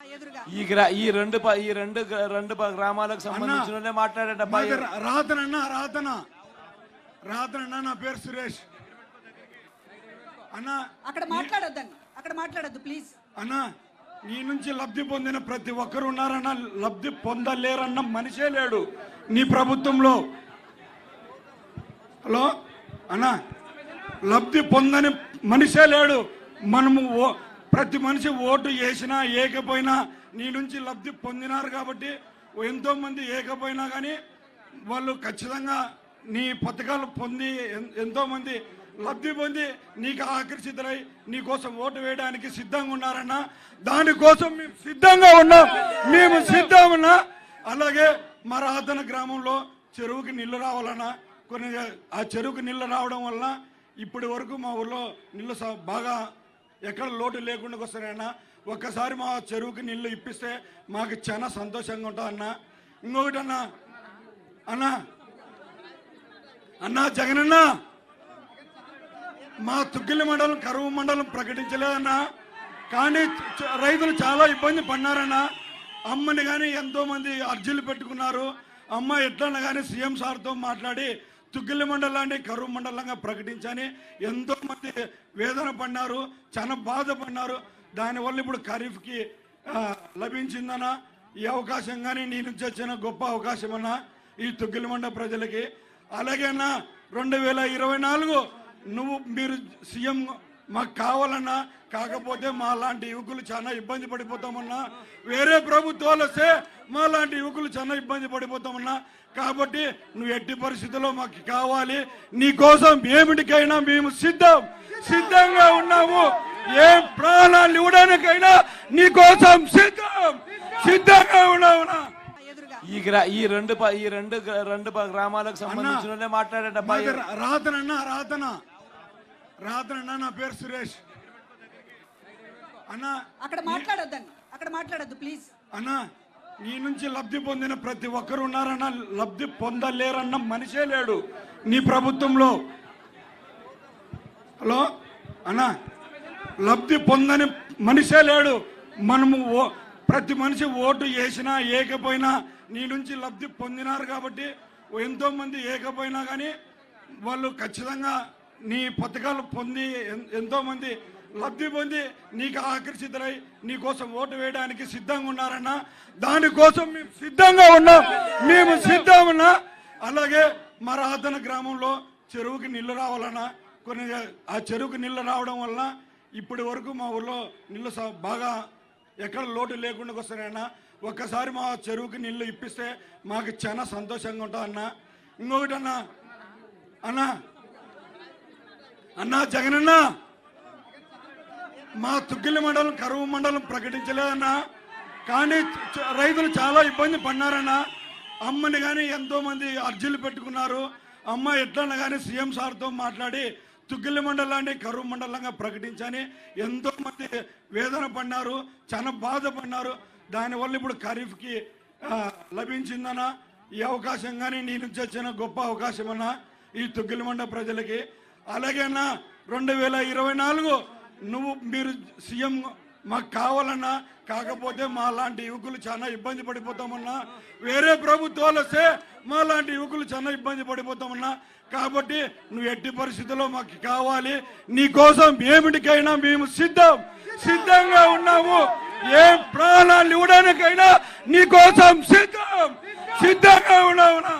ఈ రెండు ఈ రెండు రెండు గ్రామాలకు సంబంధించిన మాట్లాడేట మాది రా- రాతనన్న రాతన రాతనన్న నా పేరు సురేష్. అన్న అక్కడ మాట్లాడొద్దండి. అక్కడ మాట్లాడొద్దు ప్లీజ్. అన్న నీ నుంచి లబ్ధి పొందిన ప్రతి ఒక్కరు ఉన్నారన్న లబ్ధి పొందలేరన్న మనిషే లేడు నీ ప్రభుత్వంలో. హలో? అన్న లబ్ధి పొందని మనిషే లేడు. మనము ఓ- ప్రతి మనిషి ఓటు వేసినా ఏకపోయినా నీ నుంచి లబ్ధి పొందినారు కాబట్టి ఎంతో మంది ఏకపోయినా కానీ వాళ్ళు ఖచ్చితంగా నీ పథకాలు పొంది ఎంతో మంది లబ్ధి పొంది నీకు ఆకర్షితులై నీ కోసం ఓటు వేయడానికి సిద్ధంగా ఉన్నారన్న. దానికోసం మేము సిద్ధంగా ఉన్నాం. మేము సిద్ధంగా ఉన్నా. అలాగే మా రాధన గ్రామంలో చెరువుకి నీళ్ళు రావాలన్నా కొన్ని ఆ చెరువుకి నీళ్ళు రావడం వల్ల ఇప్పటి వరకు మా ఊర్లో నీళ్ళు బాగా ఎక్కడ లోటు లేకుండా వస్తున్నాయన్న ఒక్కసారి మా చెరువుకి నీళ్ళు ఇప్పిస్తే మాకు చాలా సంతోషంగా ఉంటుంది అన్న. ఇంకొకటి అన్న అన్న అన్నా జగనన్న మా తుగ్గిలి మండలం కరువు మండలం ప్రకటించలేదన్నా కానీ రైతులు చాలా ఇబ్బంది పడినారన్నా అమ్మని కానీ ఎంతోమంది అర్జీలు పెట్టుకున్నారు. అమ్మ ఎట్లన్నా కానీ సీఎం సార్తో మాట్లాడి తుగ్గిలి మండలాన్ని కరువు మండలంగా ప్రకటించని ఎంతో మంది వేదన పడినారు చాలా బాధపడినారు దానివల్ల ఇప్పుడు ఖరీఫ్కి ఆ, లభించిందన్నా ఈ అవకాశం కానీ నీ నుంచి వచ్చిన గొప్ప అవకాశం అన్నా ఈ తుగ్గిలిమండ ప్రజలకి. అలాగే అన్న రెండు వేల ఇరవై నాలుగు నువ్వు మీరు సీఎం మాకు కావాలన్నా కాకపోతే మా లాంటి యువకులు చాలా ఇబ్బంది పడిపోతామన్నా వేరే ప్రభుత్వాలు వస్తే మా లాంటి యువకులు చాలా ఇబ్బంది పడిపోతామన్నా కాబట్టి నువ్వు ఎట్టి పరిస్థితుల్లో మాకు కావాలి. నీ కోసం ఏమిటికైనా మేము సిద్ధం సిద్ధంగా ఉన్నాము. ఏ ప్రాణాలు ఇవ్వడానికైనా నీ కోసం సిద్ధం సిద్ధంగా ఉన్నావునా ఈ గ్రా ఈ రెండు ఈ రెండు రెండు గ్రామాలకు సంబంధించిన మాట్లాడేట మాది రా- రాతనన్న రాతన? రాతనన్న నా పేరు సురేష్. అన్న అక్కడ మాట్లాడొద్దండి. అక్కడ మాట్లాడొద్దు ప్లీజ్. అన్న నీ నుంచి లబ్ధి పొందిన ప్రతి ఒక్కరు ఉన్నారన్న లబ్ధి పొందలేరన్న మనిషే లేడు నీ ప్రభుత్వంలో. హలో అన్న లబ్ధి పొందని మనిషే లేడు. మనము ప్రతి మనిషి ఓటు వేసినా ఏకపోయినా నీ నుంచి లబ్ధి పొందినారు కాబట్టి ఎంతో మంది ఏకపోయినా కానీ వాళ్ళు ఖచ్చితంగా నీ పథకాలు పొంది ఎన్- ఎంతో మంది లబ్ధి పొంది నీకు ఆకర్షితులై నీ కోసం ఓటు వేయడానికి సిద్ధంగా ఉన్నారన్న దానికోసం మేము సిద్ధంగా ఉన్నాం మేము సిద్ధంగా అలాగే మా రాధన గ్రామంలో చెరువుకి నీళ్ళు రావాలన్నా కొన్ని ఆ చెరువుకి నీళ్ళు రావడం వల్ల ఇప్పటి వరకు మా ఊర్లో నీళ్ళు స- బాగా ఎక్కడ లోటు లేకుండా వస్తున్నాయన్నా ఒక్కసారి మా చెరువుకి నీళ్ళు ఇప్పిస్తే మాకు చాలా సంతోషంగా ఉంటుంది అన్న. ఇంకొకటి అన్న అన్నా అన్నా జగనన్న మా తుగ్గిలి మండలం కరువు మండలం ప్రకటించలేదన్నా. కానీ రైతులు చాలా ఇబ్బంది పడినారన్నా. అమ్మని కానీ ఎంతో మంది అర్జీలు పెట్టుకున్నారు. అమ్మ ఎట్లన్నా కానీ సీఎం సార్తో మాట్లాడి తుగ్గిలి మండలాన్ని కరువు మండలంగా ప్రకటించని ఎంతో మంది వేదన పడినారు చాలా బాధపడినారు దానివల్ల ఇప్పుడు ఖరీఫ్కి ఆ, ఈ అవకాశం కానీ నేను నుంచి వచ్చిన గొప్ప అవకాశం అన్నా ఈ తుగ్గిలిమండ ప్రజలకి. అలాగేనా? రెండు వేల ఇరవై నాలుగు నువ్వు మీరు సీఎం మాకు కావాలన్నా కాకపోతే మా లాంటి యువకులు చాలా ఇబ్బంది పడిపోతామన్నా వేరే ప్రభుత్వాలు వస్తే మా లాంటి యువకులు చాలా ఇబ్బంది పడిపోతామన్నా కాబట్టి నువ్వు ఎట్టి పరిస్థితుల్లో మాకు కావాలి. నీ కోసం ఏమిటికైనా మేము సిద్ధం సిద్ధంగా ఉన్నాము. ఏ ప్రాణాలు ఇవ్వడానికైనా నీ కోసం సిద్ధం సిద్ధంగా ఉన్నావునా